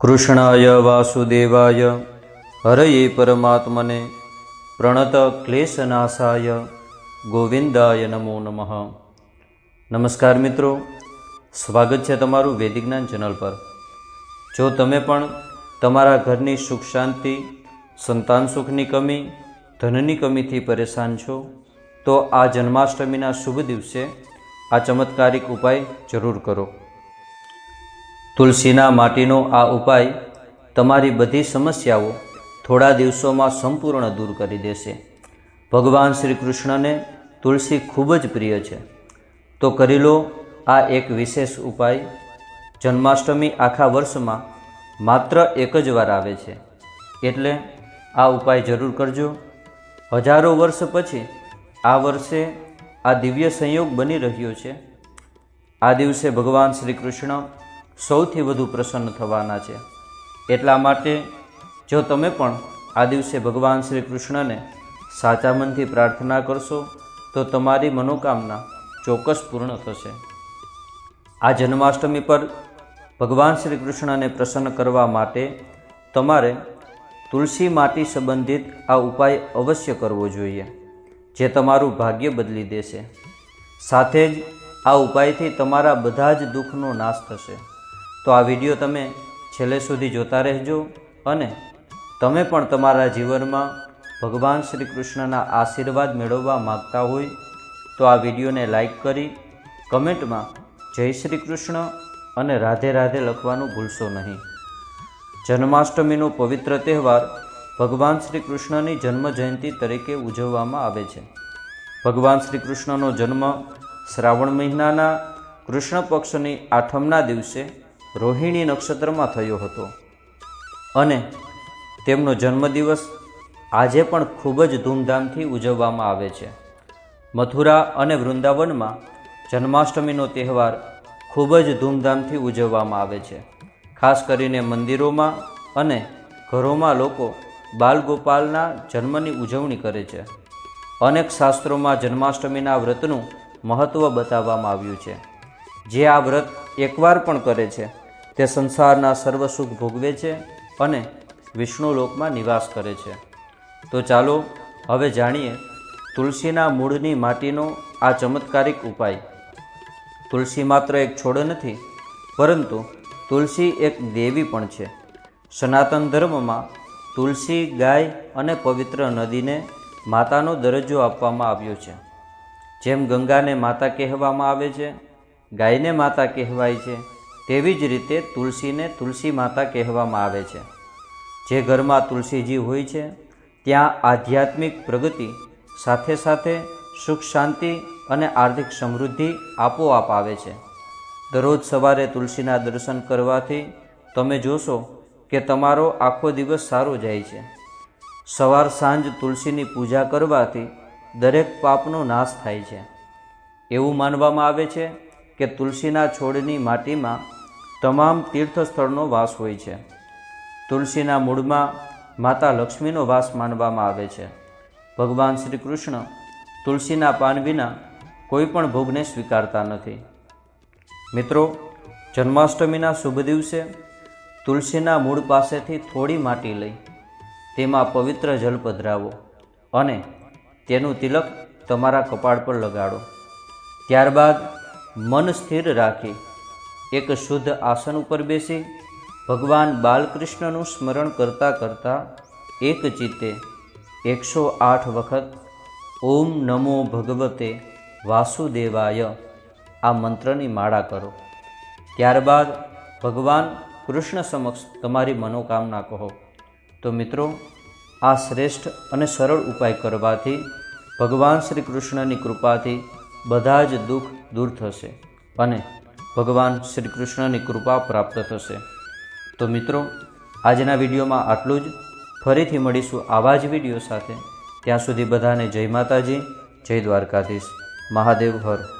કૃષ્ણાય વાસુદેવાય, હરયે પરમાત્મને પ્રણત ક્લેશનાશાય, ગોવિંદાય નમો નમઃ. નમસ્કાર મિત્રો, સ્વાગત છે તમારું વૈદિક જ્ઞાન ચેનલ પર. જો તમે પણ તમારા ઘરની સુખ શાંતિ, સંતાન સુખની કમી, ધનની કમીથી પરેશાન છો, તો આ જન્માષ્ટમીના શુભ દિવસે આ ચમત્કારિક ઉપાય જરૂર કરો. તુલસીના માટીનો આ ઉપાય તમારી બધી સમસ્યાઓ થોડા દિવસોમાં સંપૂર્ણ દૂર કરી દેશે. ભગવાન શ્રી કૃષ્ણને તુલસી ખૂબ જ પ્રિય છે. તો કરી લો આ એક વિશેષ ઉપાય. જન્માષ્ટમી આખા વર્ષમાં માત્ર એક જ વાર આવે છે. એટલે આ ઉપાય જરૂર કરજો. હજારો વર્ષ પછી આ વર્ષે આ દિવ્ય સંયોગ બની રહ્યો છે. આ દિવસે ભગવાન શ્રી કૃષ્ણ સૌથી વધુ પ્રસન્ન થવાના છે. એટલા માટે જો તમે પણ આ દિવસે ભગવાન શ્રી કૃષ્ણને સાચા મનથી પ્રાર્થના કરશો, તો તમારી મનોકામના ચોક્કસ પૂર્ણ થશે. આ જન્માષ્ટમી પર ભગવાન શ્રી કૃષ્ણને પ્રસન્ન કરવા માટે તમારે તુલસી માટી સંબંધિત આ ઉપાય અવશ્ય કરવો જોઈએ, જે તમારું ભાગ્ય બદલી દેશે. સાથે જ આ ઉપાયથી તમારા બધા જ દુઃખનો નાશ થશે. તો આ વીડિયો તમે છેલ્લે સુધી જોતા રહેજો અને તમે પણ તમારા જીવનમાં ભગવાન શ્રી કૃષ્ણના આશીર્વાદ મેળવવા માગતા હોય તો આ વિડીયોને લાઈક કરી કમેન્ટમાં જય શ્રી કૃષ્ણ અને રાધે રાધે લખવાનું ભૂલશો નહીં. જન્માષ્ટમીનો પવિત્ર તહેવાર ભગવાન શ્રી કૃષ્ણની જન્મ જયંતિ તરીકે ઉજવવામાં આવે છે. ભગવાન શ્રી કૃષ્ણનો જન્મ શ્રાવણ મહિનાના કૃષ્ણ પક્ષની આઠમના દિવસે રોહિણી નક્ષત્રમાં થયો હતો. અને તેમનો જન્મદિવસ આજે પણ ખૂબ જ ધૂમધામથી ઉજવવામાં આવે છે. મથુરા અને વૃંદાવનમાં જન્માષ્ટમીનો તહેવાર ખૂબ જ ધૂમધામથી ઉજવવામાં આવે છે. ખાસ કરીને મંદિરોમાં અને ઘરોમાં લોકો બાલગોપાલના જન્મની ઉજવણી કરે છે. અનેક શાસ્ત્રોમાં જન્માષ્ટમીના વ્રતનું મહત્ત્વ બતાવવામાં આવ્યું છે. જે આ વ્રત એકવાર પણ કરે છે. તે સંસારના સર્વ સુખ ભોગવે છે અને વિષ્ણુ લોકમાં નિવાસ કરે છે. તો ચાલો હવે જાણીએ તુલસીના મૂળની માટીનો આ ચમત્કારિક ઉપાય. તુલસી માત્ર એક છોડ નથી, પરંતુ તુલસી એક દેવી પણ છે. સનાતન ધર્મમાં તુલસી, ગાય અને પવિત્ર નદીને માતાનો દરજ્જો આપવામાં આવ્યો છે. જેમ ગંગાને માતા કહેવામાં આવે છે, ગાયને માતા કહેવાય છે તેવી જ રીતે તુલસીને તુલસી માતા કહેવામાં આવે છે. જે ઘરમાં તુલસીજી હોય છે, ત્યાં આધ્યાત્મિક પ્રગતિ, સાથે સાથે સુખ શાંતિ અને આર્થિક સમૃદ્ધિ આપોઆપ આવે છે. દરરોજ સવારે તુલસીના દર્શન કરવાથી તમે જોશો કે તમારો આખો દિવસ સારો જાય છે. સવાર સાંજ તુલસીની પૂજા કરવાથી દરેક પાપનો નાશ થાય છે. એવું માનવામાં આવે છે કે તુલસીના છોડની માટીમાં તમામ તીર્થસ્થળનો વાસ હોય છે. તુલસીના મૂળમાં માતા લક્ષ્મીનો વાસ માનવામાં આવે છે. ભગવાન શ્રી કૃષ્ણ તુલસીના પાન વિના કોઈ પણ ભોગને સ્વીકારતા નથી. મિત્રો, જન્માષ્ટમીના શુભ દિવસે તુલસીના મૂળ પાસેથી થોડી માટી લઈ તેમાં પવિત્ર જલ પધરાવો અને તેનું તિલક તમારા કપાળ પર લગાડો. ત્યારબાદ મન સ્થિર રાખી એક શુદ્ધ આસન ઉપર બેસી ભગવાન બાલકૃષ્ણનું સ્મરણ કરતાં કરતાં એક ચિત્તે એકસો આઠ વખત, ઓમ નમો ભગવતે વાસુદેવાય આ મંત્રની માળા કરો. ત્યારબાદ ભગવાન કૃષ્ણ સમક્ષ તમારી મનોકામના કહો. તો મિત્રો, આ શ્રેષ્ઠ અને સરળ ઉપાય કરવાથી ભગવાન શ્રી કૃષ્ણની કૃપાથી બધા જ દુઃખ દૂર થશે અને ભગવાન શ્રી કૃષ્ણની કૃપા પ્રાપ્ત થશે. તો મિત્રો, આજના વિડીયોમાં આટલું જ. ફરીથી મળીશું આવા જ વીડિયો સાથે. ત્યાં સુધી બધાને જય માતાજી, જય દ્વારકાધીશ. મહાદેવ હર.